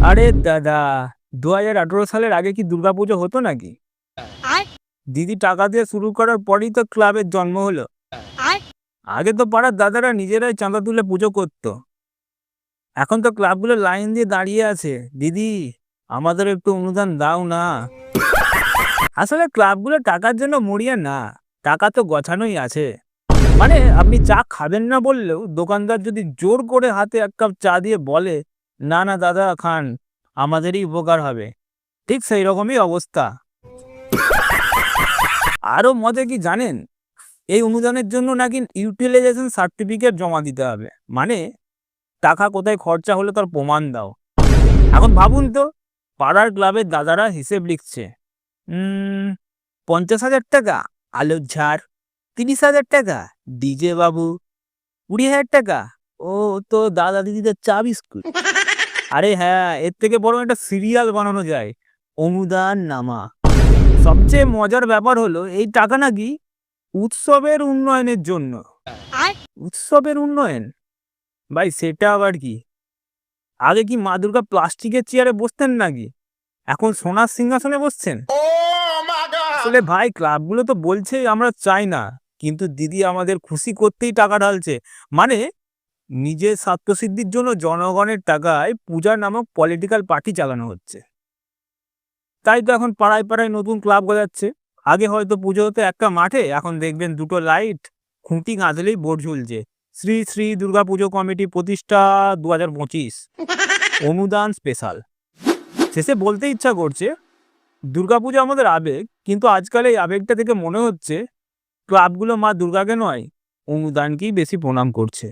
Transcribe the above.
আরে দাদা দু হাজার আঠেরো সালের আগে কি দুর্গাপুজো হতো নাকি? দিদি টাকা দিয়ে শুরু করার পরেই তো ক্লাবের জন্ম হলো। আগে তো পাড়ার দাদারা নিজেরাই চাঁদা তুলে পুজো করতো। এখন তো ক্লাবগুলো লাইন দিয়ে দাঁড়িয়ে আছে। দিদি আমাদের একটু অনুদান দাও না। আসলে ক্লাবগুলো টাকার জন্য মরিয়া না টাকা তো গছানোই আছে। মানে আপনি চা খাবেন না বললেও দোকানদার যদি জোর করে হাতে এক কাপ চা দিয়ে বলে না না, দাদা, খান, আমাদেরই উপকার হবে। ঠিক সেই রকমই অবস্থা। আরও মজা কি জানেন? এই অনুদানের জন্য নাকি ইউটিলাইজেশন সার্টিফিকেট জমা দিতে হবে। মানে টাকা কোথায় খরচা হলো তার প্রমাণ দাও। এখন ভাবুন তো, পাড়ার ক্লাবের দাদারা হিসেব লিখছে। পঞ্চাশ হাজার টাকা, আলোর ঝাড়, তিরিশ হাজার টাকা, ডিজে বাবু, কুড়ি হাজার টাকা, ও তো দাদা দিদিদের চা বিস্কুট। আরে হ্যাঁ এর থেকে বড় একটা সিরিয়াল বানানো যায়। অনুদান নামা। সবচেয়ে মজার ব্যাপার হলো এই টাকা নাকি উৎসবের উন্নয়নের জন্য। উৎসবের উন্নয়ন? ভাই সেটা আবার কি? আগে কি মা দুর্গা প্লাস্টিকের চেয়ারে বসতেন নাকি? এখন সোনার সিংহাসনে বসছেন? আসলে ভাই ক্লাবগুলো তো বলছে আমরা চাই না কিন্তু দিদি আমাদের খুশি করতেই টাকা ঢালছে। মানে নিজের স্বার্থসিদ্ধির জন্য জনগণের টাকায় পূজা নামক পলিটিক্যাল পার্টি চালানো হচ্ছে। তাই তো এখন পাড়ায় পাড়ায় নতুন ক্লাব গজাচ্ছে। আগে হয়তো পুজো হতো একটা মাঠে, এখন দেখবেন দুটো লাইট খুঁটি গাঁথলেই বোর্ড ঝুলছে। শ্রী শ্রী দুর্গা পুজো কমিটি প্রতিষ্ঠা দু হাজার পঁচিশ। অনুদান স্পেশাল শেষে বলতে ইচ্ছা করছে দুর্গাপুজো আমাদের আবেগ, কিন্তু আজকাল এই আবেগটা থেকে মনে হচ্ছে ক্লাবগুলো মা দুর্গাকে নয়, অনুদানকেই বেশি প্রণাম করছে।